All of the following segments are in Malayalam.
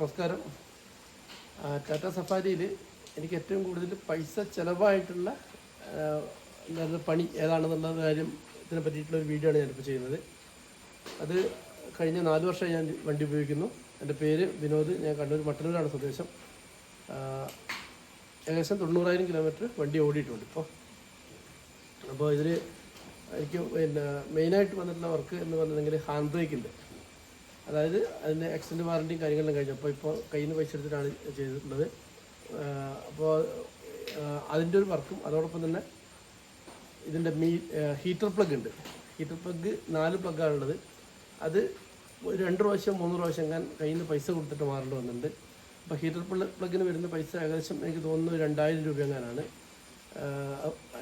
നമസ്കാരം. ടാറ്റ സഫാരിയിൽ എനിക്ക് ഏറ്റവും കൂടുതൽ പൈസ ചിലവായിട്ടുള്ള എന്തായിരുന്നു പണി ഏതാണെന്നുള്ള കാര്യം ഇതിനെ പറ്റിയിട്ടുള്ള ഒരു വീഡിയോ ആണ് ഞാനിപ്പോൾ ചെയ്യുന്നത്. അത് കഴിഞ്ഞ നാല് വർഷമായി ഞാൻ വണ്ടി ഉപയോഗിക്കുന്നു. എന്റെ പേര് വിനോദ്. ഞാൻ കണ്ണൂർ മട്ടന്നൂരാണ് സ്വദേശം. ഏകദേശം തൊണ്ണൂറായിരം കിലോമീറ്റർ വണ്ടി ഓടിയിട്ടുണ്ട് ഇപ്പോൾ അപ്പോൾ ഇതിൽ എനിക്ക് പിന്നെ മെയിനായിട്ട് വന്നിട്ടുള്ള വർക്ക് എന്ന് പറഞ്ഞിട്ടുണ്ടെങ്കിൽ ഹാൻഡ് ബ്രേക്ക് ഉണ്ട്. അതായത് അതിന് എക്സ്റ്റൻഡ് വാറണ്ടിയും കാര്യങ്ങളെല്ലാം കഴിഞ്ഞു. അപ്പോൾ ഇപ്പോൾ കയ്യിൽ നിന്ന് പൈസ എടുത്തിട്ടാണ് ചെയ്തിട്ടുള്ളത്. അപ്പോൾ അതിന്റെ ഒരു വർക്കും അതോടൊപ്പം തന്നെ ഇതിന്റെ മീ ഹീറ്റർ പ്ലഗ് ഉണ്ട്. ഹീറ്റർ പ്ലഗ് നാല് പ്ലഗാണുള്ളത് അത് രണ്ട് പ്രാവശ്യം മൂന്ന് പ്രാവശ്യം ഞാൻ കയ്യിൽ നിന്ന് പൈസ കൊടുത്തിട്ട് മാറേണ്ടി വന്നിട്ടുണ്ട്. അപ്പോൾ ഹീറ്റർ പ്ലഗിന് വരുന്ന പൈസ ഏകദേശം എനിക്ക് തോന്നുന്നു രണ്ടായിരം രൂപ എങ്ങാനാണ്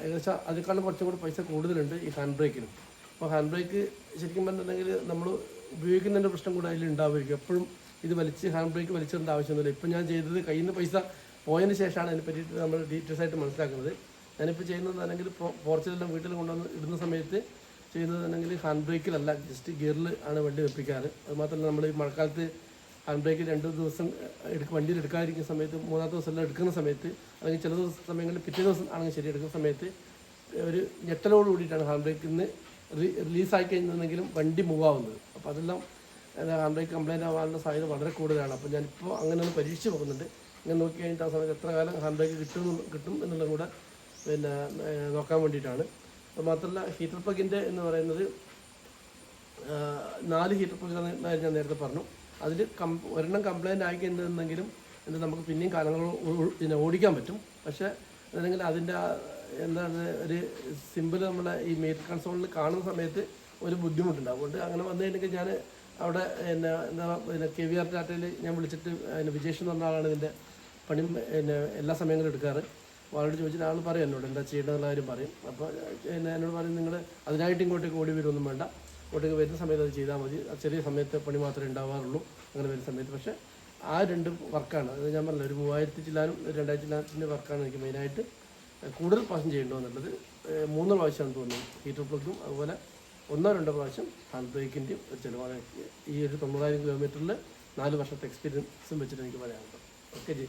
ഏകദേശം അതിനേക്കാളും കുറച്ചും കൂടി പൈസ കൂടുതലുണ്ട് ഈ ഹാൻഡ് ബ്രേക്കിനും അപ്പോൾ ഹാൻഡ് ബ്രേക്ക് ശരിക്കും പറഞ്ഞിട്ടുണ്ടെങ്കിൽ നമ്മൾ ഉപയോഗിക്കുന്നതിന്റെ പ്രശ്നം കൂടെ അതിൽ ഉണ്ടാവുമായിരിക്കും. എപ്പോഴും ഇത് വലിച്ച് ഹാൻഡ് ബ്രേക്ക് വലിച്ചിടേണ്ട ആവശ്യമൊന്നുമില്ല. ഇപ്പം ഞാൻ ചെയ്തത് കയ്യിൽ നിന്ന് പൈസ പോയതിന് ശേഷമാണ് അതിനെ പറ്റിയിട്ട് നമ്മൾ ഡീറ്റെയിൽസ് ആയിട്ട് മനസ്സിലാക്കുന്നത്. ഞാനിപ്പോൾ ചെയ്യുന്നത് അല്ലെങ്കിൽ പോർച്ചിലെല്ലാം വീട്ടിൽ കൊണ്ടുവന്ന് ഇടുന്ന സമയത്ത് ചെയ്യുന്നതാണെങ്കിൽ ഹാൻഡ് ബ്രേക്കിലല്ല ജസ്റ്റ് ഗിയറിൽ ആണ് വണ്ടി വെപ്പിക്കാറ്. അതുമാത്രമല്ല നമ്മൾ ഈ മഴക്കാലത്ത് ഹാൻഡ് ബ്രേക്ക് രണ്ട് ദിവസം എടുക്ക വണ്ടിയിൽ എടുക്കാതിരിക്കുന്ന സമയത്ത് മൂന്നാമത്തെ ദിവസം എല്ലാം എടുക്കുന്ന സമയത്ത് അല്ലെങ്കിൽ ചില ദിവസ സമയങ്ങളിൽ പിറ്റേ ദിവസം ആണെങ്കിൽ ശരി എടുക്കുന്ന സമയത്ത് ഒരു ഞെട്ടലോട് കൂടിയിട്ടാണ് ഹാൻഡ് ബ്രേക്കിൽ നിന്ന് റിലീസായി കഴിഞ്ഞിട്ടുണ്ടെങ്കിലും വണ്ടി മൂവ് ആവുന്നത്. അപ്പോൾ അതെല്ലാം ഹാൻഡ് ബ്രേക്ക് ആവാനുള്ള സാധ്യത വളരെ കൂടുതലാണ്. അപ്പോൾ ഞാനിപ്പോൾ അങ്ങനെ ഒന്ന് പരീക്ഷിച്ച് പോകുന്നുണ്ട് ഇങ്ങനെ നോക്കി കഴിഞ്ഞിട്ട് ആ സമയത്ത് എത്ര കാലം ഹാൻഡ് കിട്ടും കിട്ടും എന്നുള്ളതും കൂടെ പിന്നെ നോക്കാൻ വേണ്ടിയിട്ടാണ്. അത് മാത്രമല്ല ഹീറ്റർ പ്ലഗിന്റെ എന്ന് പറയുന്നത് നാല് ഹീറ്റർ പ്ലഗ് ഞാൻ നേരത്തെ പറഞ്ഞു. അതിൽ കം ഒരെണ്ണം കംപ്ലൈന്റ് ആയി കഴിഞ്ഞിട്ടുണ്ടെങ്കിലും എന്ത് നമുക്ക് പിന്നെയും കാലങ്ങൾ പിന്നെ ഓടിക്കാൻ പറ്റും. പക്ഷേ അല്ലെങ്കിൽ അതിന്റെ എന്താണ് ഒരു സിമ്പിൾ നമ്മുടെ ഈ മെയിൽ കൺസോളിൽ കാണുന്ന സമയത്ത് ഒരു ബുദ്ധിമുട്ടുണ്ട്. അതുകൊണ്ട് അങ്ങനെ വന്നു കഴിഞ്ഞാൽ ഞാൻ അവിടെ പിന്നെ എന്താ പിന്നെ കെ വി ആർ ടാറ്റയിൽ ഞാൻ വിളിച്ചിട്ട് അതിന് വിജേഷ് എന്ന് പറഞ്ഞ ആളാണ് ഇതിന്റെ പണി എന്നെ എല്ലാ സമയങ്ങളും എടുക്കാറ്. അപ്പോൾ ആളോട് ചോദിച്ചിട്ട് ആൾ പറയും എന്നോട് എന്താ ചെയ്യേണ്ടതെന്നുള്ള കാര്യം പറയും. അപ്പോൾ പിന്നെ എന്നോട് പറയും നിങ്ങൾ അതിനായിട്ട് ഇങ്ങോട്ടേക്ക് ഓടി വരുമൊന്നും വേണ്ട. ഇങ്ങോട്ടേക്ക് വരുന്ന സമയത്ത് അത് ചെയ്താൽ മതി. ചെറിയ സമയത്ത് പണി മാത്രമേ ഉണ്ടാവാറുള്ളൂ. അങ്ങനെ വരുന്ന സമയത്ത്. പക്ഷേ ആ രണ്ട് വർക്കാണ് അത് ഞാൻ പറഞ്ഞില്ല ഒരു മൂവായിരത്തി ചില്ലാനും രണ്ടായിരത്തി ചില്ലാനത്തിന്റെ വർക്കാണ് എനിക്ക് മെയിനായിട്ട് കൂടുതൽ പ്രാവശ്യം ചെയ്യണ്ടോ എന്നുള്ളത് മൂന്ന് പ്രാവശ്യമാണ് തോന്നുന്നു ഹീറ്റർ പ്ലഗും അതുപോലെ ഒന്നോ രണ്ടോ പ്രാവശ്യം ഹാൻഡ് ഒരു ചിലവാണ്. ഈ ഒരു തൊണ്ണൂറായിരം കിലോമീറ്ററിൽ നാല് വർഷത്തെ എക്സ്പീരിയൻസും വെച്ചിട്ട് എനിക്ക് പറയാനുള്ളത് ഓക്കെ ജി?